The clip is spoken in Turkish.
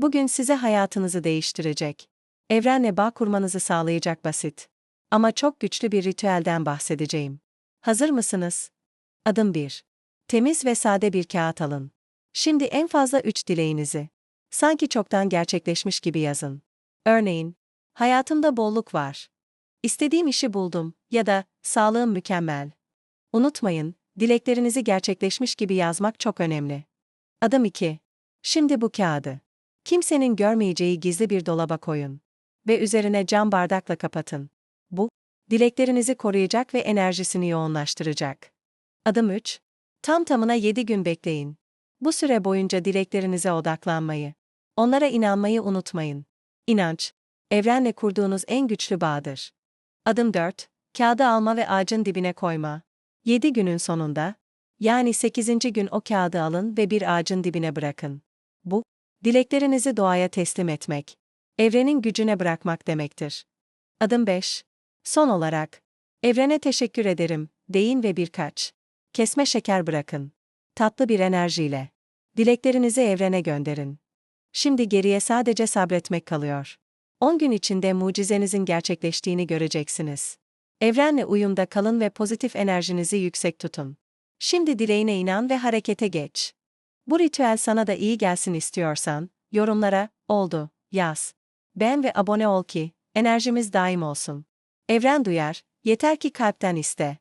Bugün size hayatınızı değiştirecek. Evrenle bağ kurmanızı sağlayacak basit. Ama çok güçlü bir ritüelden bahsedeceğim. Hazır mısınız? Adım 1. Temiz ve sade bir kağıt alın. Şimdi en fazla 3 dileğinizi. Sanki çoktan gerçekleşmiş gibi yazın. Örneğin, hayatımda bolluk var. İstediğim işi buldum ya da sağlığım mükemmel. Unutmayın, dileklerinizi gerçekleşmiş gibi yazmak çok önemli. Adım 2. Şimdi bu kağıdı kimsenin görmeyeceği gizli bir dolaba koyun ve üzerine cam bardakla kapatın. Bu, dileklerinizi koruyacak ve enerjisini yoğunlaştıracak. Adım 3. Tam tamına 7 gün bekleyin. Bu süre boyunca dileklerinize odaklanmayı, onlara inanmayı unutmayın. İnanç, evrenle kurduğunuz en güçlü bağdır. Adım 4. Kağıdı alma ve ağacın dibine koyma. 7 günün sonunda, yani 8. gün o kağıdı alın ve bir ağacın dibine bırakın. Bu, dileklerinizi doğaya teslim etmek, evrenin gücüne bırakmak demektir. Adım 5. Son olarak, evrene teşekkür ederim, deyin ve birkaç kesme şeker bırakın. Tatlı bir enerjiyle. Dileklerinizi evrene gönderin. Şimdi geriye sadece sabretmek kalıyor. 10 gün içinde mucizenizin gerçekleştiğini göreceksiniz. Evrenle uyumda kalın ve pozitif enerjinizi yüksek tutun. Şimdi dileğine inan ve harekete geç. Bu ritüel sana da iyi gelsin istiyorsan, yorumlara, oldu, yaz. Beğen ve abone ol ki, enerjimiz daim olsun. Evren duyar, yeter ki kalpten iste.